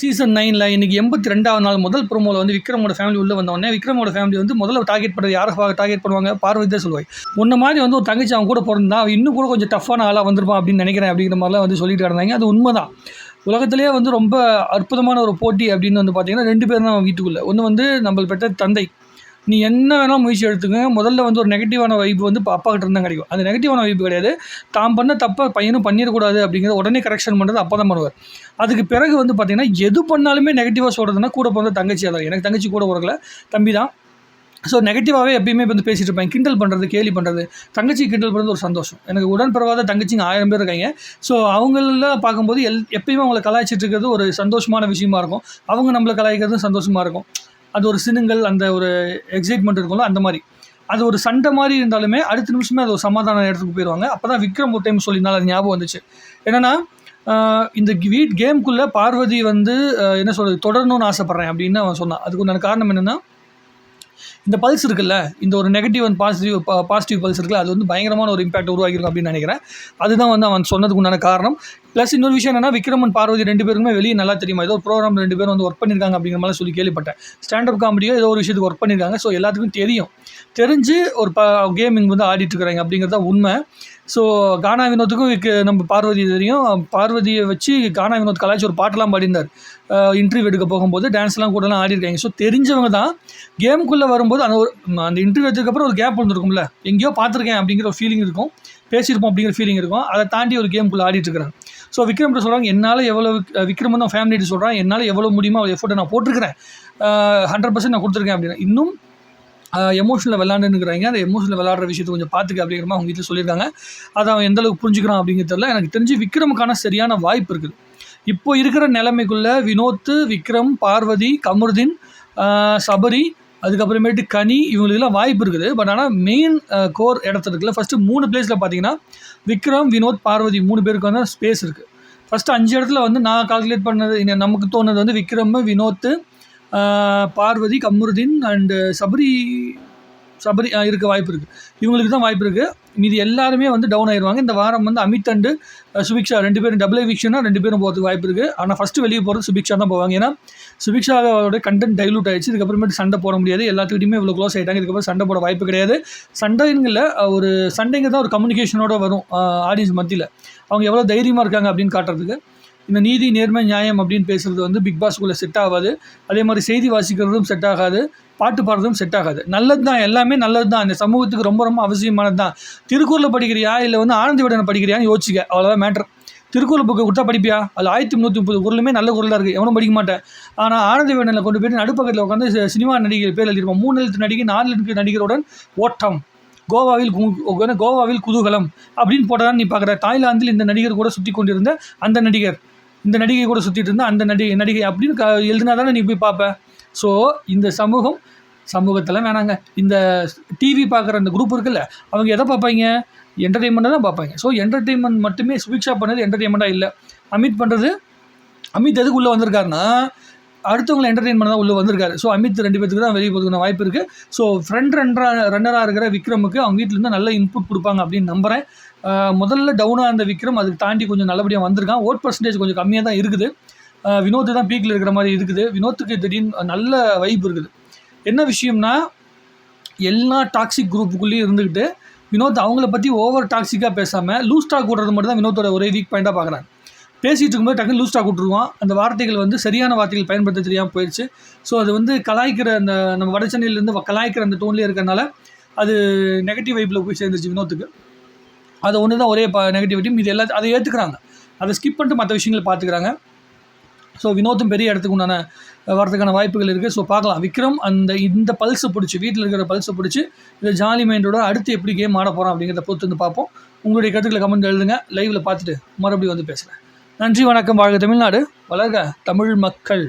Season நைனில் இன்றைக்கி எண்பத்தி ரெண்டாவது நாள் முதல் ப்ரோமோவில் வந்து விக்ரமோட ஃபேமிலி உள்ளே வந்தவொடனே விக்ரமோட ஃபேமிலி வந்து முதல்ல டார்கெட் பண்ணுறது யாரை டார்கெட் பண்ணுவாங்க? பார்வதி தான் சொல்லுவாய். உன்ன மாதிரி வந்து ஒரு தங்கச்சி அவன் கூட பிறந்தா அவன் இன்னும் கூட கொஞ்சம் டஃப்பான ஆளாக வந்திருப்பான் அப்படின்னு நினைக்கிறேன் அப்படிங்கிற மாதிரிலாம் வந்து சொல்லிட்டு கிடந்தாங்க. அது உண்மைதான். உலகத்திலேயே வந்து ரொம்ப அற்புதமான ஒரு போட்டி அப்படின்னு வந்து பார்த்தீங்கன்னா ரெண்டு பேரும் தான் வீட்டுக்குள்ளே. ஒன்று வந்து நம்மள் பெற்ற தந்தை. நீ என்ன வேணால் முயற்சி எடுத்துக்கங்க முதல்ல வந்து ஒரு நெகட்டிவான வைப்பு வந்து இப்போ அப்பா கிட்ட இருந்தால் கிடைக்கும். அந்த நெகட்டிவான வைப்பு கிடையாது. தான் பண்ண தப்பை பையனும் பண்ணிடக்கூடாது அப்படிங்கிறத உடனே கரெக்ஷன் பண்ணுறது அப்போ தான் பண்ணுவார். அதுக்கு பிறகு வந்து பார்த்திங்கன்னா எது பண்ணாலுமே நெகட்டிவாக சொல்கிறதுனா கூட பிறந்த தங்கச்சி அதான். எனக்கு தங்கச்சி கூட பிறக்கல. தம்பி தான். ஸோ நெகட்டிவாகவே எப்பயுமே வந்து பேசிகிட்டு இருப்பேன். கிண்டல் பண்ணுறது கேலி பண்ணுறது தங்கச்சி கிண்டல் பண்ணுறது ஒரு சந்தோஷம். எனக்கு உடன்பிறவாத தங்கச்சிங்க ஆயிரம் பேர் இருக்காங்க. ஸோ அவங்களெல்லாம் பார்க்கும்போது எல் எப்பயுமே அவங்கள கலாய்ச்சிட்டு இருக்கிறது ஒரு சந்தோஷமான விஷயமா இருக்கும். அவங்க நம்மளை கலாய்க்கிறதும் சந்தோஷமாக இருக்கும். அது ஒரு சினுங்கள் அந்த ஒரு எக்ஸைட்மெண்ட் இருக்கும்ல அந்த மாதிரி. அது ஒரு சண்டை மாதிரி இருந்தாலுமே அடுத்த நிமிஷமே அது ஒரு சமாதான இடத்துக்கு போயிடுவாங்க அப்போ தான் விக்ரம் ஒரு டைம் சொல்லியிருந்தாலும் அது ஞாபகம் வந்துச்சு. என்னென்னா இந்த வீட் கேம்குள்ளே பார்வதி வந்து என்ன சொல்கிறது தொடரணும்னு ஆசைப்பட்றேன் அப்படின்னு அவன் சொன்னான். அதுக்கு உண்டான காரணம் என்னென்னா இந்த பல்ஸ் இருக்குல்ல இந்த ஒரு negative and positive positive pulse இருக்குல்ல அது வந்து பயங்கரமான ஒரு இம்பாக்ட் உருவாக்கியிருக்கும் அப்படின்னு நினைக்கிறேன். அதுதான் வந்து அவன் சொன்னதுக்கு உண்டான காரணம். ப்ளஸ் இன்னொரு விஷயம் என்னன்னா விக்ரமன் பார்வதி ரெண்டு பேருக்குமே வெளியே நல்லா தெரியுமா? ஏதோ ஒரு ப்ரோக்ராம் ரெண்டு பேரும் வந்து ஒர்க் பண்ணியிருக்காங்க அப்படிங்கிற மாதிரி சொல்லி கேள்விப்பட்டேன். ஸ்டாண்டப் காமெடியோ ஏதோ ஒரு விஷயத்துக்கு ஒர்க் பண்ணியிருக்காங்க. ஸோ எல்லாத்துக்கும் தெரியும். தெரிஞ்சு ஒரு ப கேமிங் வந்து ஆடிட்டு இருக்கிறாங்க அப்படிங்கிறது தான் உண்மை. ஸோ கானா வினோத்துக்கும் நம்ம பார்வதி தெரியும். பார்வதியை வச்சு கானா வினோத் கலாச்சி ஒரு பாட்டெல்லாம் பாடியிருந்தார். இன்டர்வியூ எடுக்க போகும்போது டான்ஸ்லாம் கூடலாம் ஆடிருக்காங்க ஸோ தெரிஞ்சவங்க தான் கேமுக்குள்ளே வரும்போது அந்த ஒரு அந்த இன்டர்வியூ எடுத்ததுக்கப்புறம் ஒரு கேப் வந்துருக்கும்ல. எங்கேயோ பார்த்துருக்கேன் அப்படிங்கிற ஒரு ஃபீலிங் இருக்கும். பேசியிருப்போம் அப்படிங்கிற ஃபீலிங் இருக்கும். அதை தாண்டி ஒரு கேமுக்குள்ளே ஆடிட்டு ஸோ விக்ரம் சொல்கிறாங்க என்னால் எவ்வளோ விக்ரம் தான் ஃபேமிலிட்டு சொல்கிறான் என்னால் எவ்வளோ முடியுமோ அவ்வளோ எஃபோர்ட்டை நான் போட்டிருக்கிறேன். ஹண்ட்ரட் பர்சன்ட் நான் கொடுத்துருக்கேன் அப்படின்னா இன்னும் எமோஷனில் விளாண்டுங்கிறாங்க அந்த எமோஷனில் விளாட்ற விஷயத்தை கொஞ்சம் பார்த்துக்க அப்படிங்கிற மாதிரி அவங்க வீட்டில் சொல்லியிருக்காங்க. அதை அவன் எந்தளவுக்கு புரிஞ்சுக்கிறான் அப்படிங்கிறது தெரியல. எனக்கு தெரிஞ்சு விக்ரமுக்கான சரியான வாய்ப்பு இருக்குது. இப்போ இருக்கிற நிலைமைக்குள்ளே வினோத்து விக்ரம் பார்வதி கமருதீன் சபரி அதுக்கப்புறமேட்டு கனி இவங்களுக்கெல்லாம் வாய்ப்பு இருக்குது. பட் ஆனால் மெயின் கோர் இடத்துல இருக்குல்ல ஃபஸ்ட்டு மூணு பிளேஸில் பார்த்தீங்கன்னா விக்ரம் வினோத் பார்வதி மூணு பேருக்கு வந்து ஸ்பேஸ் இருக்குது ஃபஸ்ட்டு அஞ்சு இடத்துல வந்து நான் கால்குலேட் பண்ணது நமக்கு தோணுது வந்து விக்ரம் வினோத்து பார்வதி கமருதீன் அண்டு சபரி சபரி இருக்க வாய்ப்பு இருக்குது இவங்களுக்கு தான் வாய்ப்பு இருக்குது மீதி எல்லாருமே வந்து டவுன் ஆயிடுவாங்க இந்த வாரம் வந்து அமித் அண்டு சுபிக்ஷா ரெண்டு பேரும் டபுள் எவிக்ஷனாக ரெண்டு பேரும் போகிறதுக்கு வாய்ப்பு இருக்குது ஆனால் ஃபஸ்ட்டு வெளியே போகிறது சுபிக்ஷா தான் போவாங்க. ஏன்னா சுபிக்ஷாவோட கண்டென்ட் டைலூட் ஆயிடுச்சு. இதுக்கப்புறமேட்டு சண்டை போட முடியாது. எல்லாத்துக்கிட்டையுமே இவ்வளோ க்ளோஸ் ஆகிட்டாங்க இதுக்கப்புறம் சண்டை போட வாய்ப்பு கிடையாது. சண்டைங்களில் ஒரு சண்டைங்க தான் ஒரு கம்யூனிகேஷனோட வரும் ஆடியன்ஸ் மத்தியில். அவங்க எவ்வளோ தைரியமாக இருக்காங்க அப்படின்னு காட்டுறதுக்கு. இந்த நீதி நேர்மை நியாயம் அப்படின்னு பேசுகிறது வந்து பிக் பாஸ்க்குள்ளே செட் ஆகாது. அதே மாதிரி செய்தி வாசிக்கிறதும் செட் ஆகாது. பாட்டு பாடுறதும் செட் ஆகாது. நல்லது தான் எல்லாமே நல்லது தான் இந்த சமூகத்துக்கு ரொம்ப ரொம்ப அவசியமானது தான் திருக்குறளை படிக்கிறியா? இல்லை வந்து ஆனந்த விடனை படிக்கிறியான்னு யோசிக்க அவ்வளோதான் மேட்ரு திருக்குறள் புக்கு கொடுத்தா படிப்பியா? அது ஆயிரத்தி முந்நூற்றி முப்பது குரலுமே நல்ல குரலாக இருக்குது எவனும் படிக்க மாட்டேன். ஆனால் ஆனந்த வேடனில் கொண்டு போயிட்டு நடுப்பக்கத்தில் உட்காந்து சினிமா நடிகர் பேர் எழுதியிருப்போம் மூணு எழுத்து நடிகை நாலு எழுத்து நடிகருடன் ஓட்டம். கோவாவில் கோவாவில் குதூகலம் அப்படின்னு போட்டதான் நீ பார்க்குற தாய்லாந்தில் இந்த நடிகர் கூட சுற்றி கொண்டிருந்த அந்த நடிகர். இந்த நடிகை கூட சுற்றிட்டு இருந்தால் அந்த நடிகை நடிகை அப்படின்னு க எழுதினா தானே நீ போய் பார்ப்ப ஸோ இந்த சமூகம் சமூகத்தில் வேணாங்க. இந்த டிவி பார்க்குற அந்த குரூப் இருக்குல்ல அவங்க எதை பார்ப்பாங்க என்டர்டெயின்மெண்ட்டை தான் பார்ப்பாங்க ஸோ என்டர்டெயின்மெண்ட் மட்டுமே சுபிக்ஷா பண்ணது என்டர்டெயின்மெண்ட்டாக இல்லை. அமித் பண்ணுறது அமித் எதுக்கு உள்ளே வந்திருக்காருன்னா அடுத்தவங்களை என்டர்டெயின் பண்ண தான் உள்ளே வந்திருக்காரு. ஸோ அமித் ரெண்டு பேத்துக்கு தான் வெளியே போதுக்கான வாய்ப்பு இருக்குது ஸோ ஃப்ரெண்ட் ரன்னரா ரன்னராக இருக்கிற விக்ரமுக்கு அவங்க வீட்டிலேருந்து நல்ல இன்புட் கொடுப்பாங்க அப்படின்னு நம்புகிறேன் முதல்ல டவுனாக இருந்த விக்ரம் அதுக்கு தாண்டி கொஞ்சம் நல்லபடியாக வந்திருக்கான். ஓட் பர்சன்டேஜ் கொஞ்சம் கம்மியாக தான் இருக்குது. வினோத் தான் பீக்கில் இருக்கிற மாதிரி இருக்குது. வினோத்துக்கு திடீர்னு நல்ல வைப் இருக்குது. என்ன விஷயம்னா எல்லா டாக்ஸிக் குரூப்புக்குள்ளேயும் இருந்துக்கிட்டு வினோத் அவங்கள பற்றி ஓவர் டாக்ஸிக்காக பேசாமல் லூஸ் டாக் விடுறது மட்டும் தான் வினோத்தோட ஒரே வீக் பாயிண்ட்டாக பார்க்குறாங்க பேசிகிட்டு இருக்கும்போது டக்குன்னு லூஸ் டாக் விட்ருவான் அந்த வார்த்தைகள் வந்து சரியான வார்த்தைகள் பயன்படுத்த தெரியாமல் போயிடுச்சு ஸோ அது வந்து கலாய்க்கிற அந்த நம்ம வட சென்னையிலேருந்து கலாய்க்கிற அந்த டோன்லேயே இருக்கிறனால அது நெகட்டிவ் வைப்பில் போய் சேர்ந்துச்சு வினோத்துக்கு. அது ஒன்று தான் ஒரே ப நெகட்டிவிட்டி இது எல்லாத்தையும் அதை ஏற்றுக்கிறாங்க அதை ஸ்கிப் பண்ணிட்டு மற்ற விஷயங்களை பார்த்துக்கிறாங்க ஸோ வினோத்தும் பெரிய இடத்துக்கு உண்டான வரதுக்கான வாய்ப்புகள் இருக்குது ஸோ பார்க்கலாம். விக்ரம் அந்த இந்த பல்ஸை பிடிச்சி வீட்டில் இருக்கிற பல்ஸை பிடிச்சி இந்த ஜாலி மைண்டோட அடுத்து எப்படி கேம் ஆட போகிறோம் அப்படிங்கிறத பொறுத்து வந்து பார்ப்போம். உங்களுடைய கருத்துக்களை கமெண்ட் எழுதுங்க. லைவில் பார்த்துட்டு மறுபடியும் வந்து பேசுகிறேன் நன்றி வணக்கம். வாழ்க தமிழ்நாடு. வளர்க தமிழ் மக்கள்.